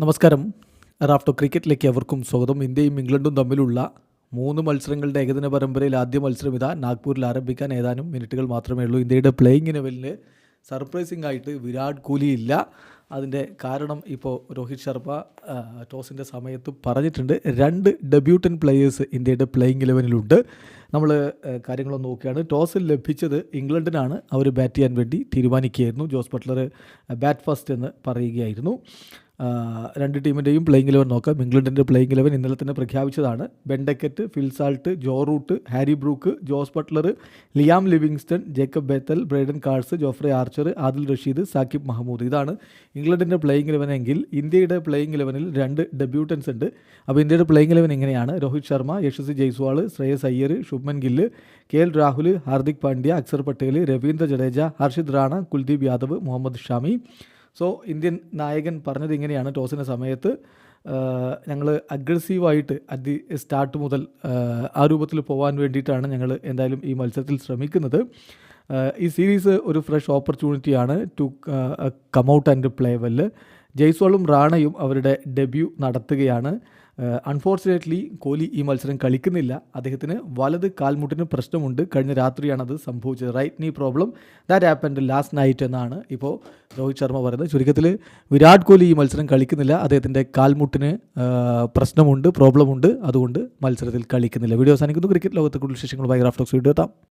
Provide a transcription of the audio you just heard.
നമസ്കാരം. റാഫ്റ്റോ ക്രിക്കറ്റിലേക്ക് എവർക്കും സ്വാഗതം. ഇന്ത്യയും ഇംഗ്ലണ്ടും തമ്മിലുള്ള മൂന്ന് മത്സരങ്ങളുടെ ഏകദിന പരമ്പരയിൽ ആദ്യ മത്സരം ഇതാ. നാഗ്പൂരിൽ ആരംഭിക്കാൻ ഏതാനും മിനിറ്റുകൾ മാത്രമേ ഉള്ളൂ. ഇന്ത്യയുടെ പ്ലേയിങ് ലെവലിൽ സർപ്രൈസിംഗ് ആയിട്ട് വിരാട് കോഹ്ലി ഇല്ല. അതിന്റെ കാരണം ഇപ്പോൾ രോഹിത് ശർമ്മ ടോസിന്റെ സമയത്ത് പറഞ്ഞിട്ടുണ്ട്. രണ്ട് ഡെബ്യൂട്ടൻ പ്ലേയേഴ്സ് ഇന്ത്യയുടെ പ്ലേയിങ് ഇലവനിലുണ്ട് നമ്മൾ കാര്യങ്ങളൊന്ന് നോക്കുകയാണ്. ടോസിൽ ലഭിച്ചത് ഇംഗ്ലണ്ടിനാണ്. അവർ ബാറ്റ് ചെയ്യാൻ വേണ്ടി തീരുമാനിക്കുകയായിരുന്നു. ജോസ് ബട്ട്ലർ ബാറ്റ് ഫസ്റ്റ് എന്ന് പറയുകയായിരുന്നു. രണ്ട് ടീമിന്റെയും പ്ലേയിങ് ഇലവൻ നോക്കാം. ഇംഗ്ലണ്ടിന്റെ പ്ലേയിങ് ഇലവൻ ഇന്നലെ തന്നെ പ്രഖ്യാപിച്ചതാണ്. Ben Duckett Phil Salt Joe Root Harry Brook Jos Buttler Liam Livingstone Jacob Bethell Brydon Carse Jofra Archer Adil Rashid Saqib Mahmood ഇതാണ് ഇംഗ്ലണ്ടിന്റെ പ്ലേയിങ് ഇലവനെങ്കിൽ ഇന്ത്യയുടെ പ്ലേയിങ് ഇലവനിൽ രണ്ട് ഡെബ്യൂട്ടൻസ് ഉണ്ട്. അപ്പോൾ ഇന്ത്യയുടെ പ്ലേയിങ് ഇലവൻ എങ്ങനെയാണ്? Rohit Sharma Yashasvi Jaiswal Shreyas Iyer Shubman Gill K L Rahul Hardik Pandya Axar Patel Ravindra Jadeja Harshit Rana Kuldeep Yadav Mohammed Shami. So Indian നായകൻ പറഞ്ഞത് ഇങ്ങനെയാണ്. ടോസിന്റെ സമയത്ത് ഞങ്ങൾ അഗ്രസീവായിട്ട് ദി സ്റ്റാർട്ട് മുതൽ ആ രൂപത്തിൽ പോകാൻ വേണ്ടിയിട്ടാണ് ഞങ്ങൾ എന്തായാലും ഈ മത്സരത്തിൽ ശ്രമിക്കുന്നത്. ഈ സീരീസ് ഒരു fresh ഓപ്പർച്യൂണിറ്റിയാണ് to come out and play well ജയ്സ്വാളും റാണയും അവരുടെ ഡെബ്യൂ നടത്തുകയാണ്. അൺഫോർച്ചുനേറ്റ്ലി കോഹ്ലി ഈ മത്സരം കളിക്കുന്നില്ല. അദ്ദേഹത്തിന് വലത് കാൽമുട്ടിന് പ്രശ്നമുണ്ട്. കഴിഞ്ഞ രാത്രിയാണത് സംഭവിച്ചത്. Right knee problem that happened last night എന്നാണ് ഇപ്പോൾ രോഹിത് ശർമ്മ പറയുന്നത്. ചുരുക്കത്തിൽ വിരാട് കോഹ്ലി ഈ മത്സരം കളിക്കുന്നില്ല. അദ്ദേഹത്തിന്റെ കാൽമുട്ടിന് പ്രശ്നമുണ്ട് പ്രോബ്ലമുണ്ട് അതുകൊണ്ട് മത്സരത്തിൽ കളിക്കുന്നില്ല. വീഡിയോ അവസാനിക്കുന്നു. ക്രിക്കറ്റ് ലോകത്തെ കൂടുതൽ വിശേഷങ്ങളുമായി ഗ്രാഫ്റ്റോക്സ് വീഡിയോ എത്താം.